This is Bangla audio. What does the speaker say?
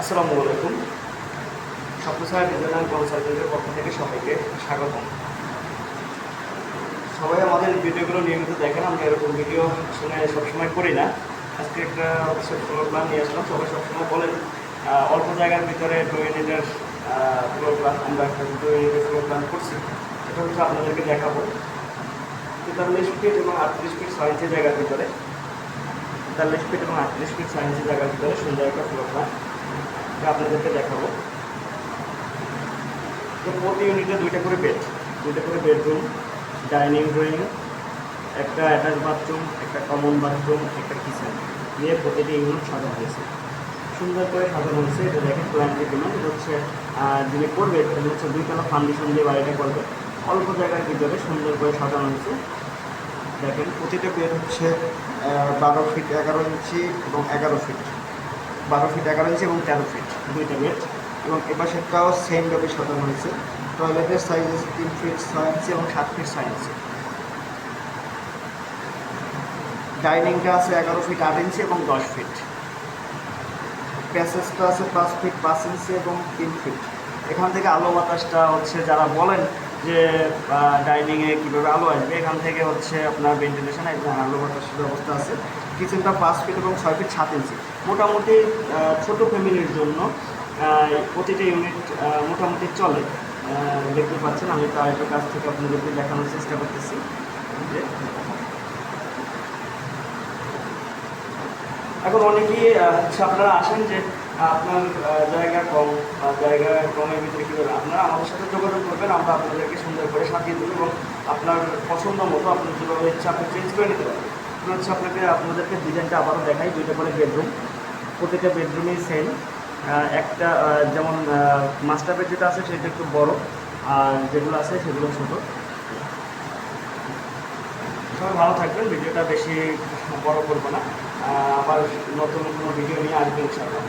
আসসালামু আলাইকুম। স্বপ্নসার ডিজাইনার কনসালটেন্টের পক্ষ থেকে সবাইকে স্বাগতম। সবাই আমাদের ভিডিওগুলো নিয়মিত দেখেন আমরা এরকম ভিডিও শুনে সবসময় করি না। আজকে একটা হচ্ছে ফ্লোর প্ল্যান নিয়ে আসলাম, সবাই সবসময় বলেন অল্প জায়গার ভিতরে টু ইউনিটের ফ্লোর প্ল্যান আমরা একটা টু ইউনিটের ফ্লোর প্ল্যান করছি। এটা হচ্ছে আপনাদেরকে দেখাবো। তেতাল্লিশ ফিট এবং আটত্রিশ ফিট ছয় জায়গার ভিতরে, তেতাল্লিশ ফিট এবং আটত্রিশ ফিট ছয় জায়গার ভিতরে সুন্দর একটা ফ্লোর প্ল্যান আপনাদেরকে দেখাবো। তো প্রতি ইউনিটে দুইটা করে বেড দুইটা করে বেডরুম ডাইনিং রুম একটা অ্যাটাচ বাথরুম একটা কমন বাথরুম একটা কিচেন নিয়ে প্রতিটি ইউনিট সাজানো হয়েছে। সুন্দর করে সাজানো হয়েছে, এটা দেখেন প্ল্যানটি কিনা। এটা হচ্ছে যিনি করবে, এটা হচ্ছে দুইতলা ফাউন্ডেশন দিয়ে বাড়িটা করবে। অল্প জায়গার ভিতরে সুন্দর করে সাজানো হয়েছে, দেখেন। প্রতিটা বেড হচ্ছে বারো ফিট এগারো ইঞ্চি এবং এগারো ফিট বারো ফিট এগারো ইঞ্চি এবং তেরো ফিট দুইটা বেড এবং এবার সেটাও সেমভাবে সাজানো হয়েছে। টয়লেটের সাইজ আছে তিন ফিট ছয় ইঞ্চি এবং সাত ফিট ছয় ইঞ্চি ডাইনিংটা আছে এগারো ফিট আট ইঞ্চি এবং দশ ফিট প্যাসেজটা আছে পাঁচ ফিট পাঁচ ইঞ্চি এবং তিন ফিট এখান থেকে আলো বাতাসটা হচ্ছে, যারা বলেন যে ডাইনিংয়ে কীভাবে আলো আসবে, এখান থেকে হচ্ছে আপনার ভেন্টিলেশন একদম আলো বাতাসের ব্যবস্থা আছে। কিচেনটা পাঁচ ফিট এবং ছয় ফিট সাত ইঞ্চি মোটামুটি ছোট ফ্যামিলির জন্য প্রতিটা ইউনিট মোটামুটি চলে। দেখতে পাচ্ছেন, আমি তার একটা কাছ থেকে আপনাদেরকে দেখানোর চেষ্টা করতেছি। এখন অনেকেই হচ্ছে আপনারা আসেন যে আপনার জায়গা কম, বা জায়গা কমের ভিতরে কী আপনারা আমাদের সাথে যোগাযোগ করবেন, আমরা আপনাদেরকে সুন্দর করে সাজিয়ে দেবো এবং আপনার পছন্দ মতো আপনার যেভাবে ইচ্ছা, আপনি চেঞ্জ করে নিতে এবার হচ্ছে আপনাকে, আপনাদেরকে ডিজাইনটা আবারও দেখাই, দুইটা করে বেডরুম প্রতিটা বেডরুমেই সেম একটা যেমন মাস্টার বেড যেটা আছে, সেটা একটু বড়, আর যেগুলো আছে, সেগুলো ছোটো। সবাই ভালো থাকবেন, ভিডিওটা বেশি বড় করব না। আবার নতুন কোনো ভিডিও নিয়ে আসবেন ইনশাআল্লাহ।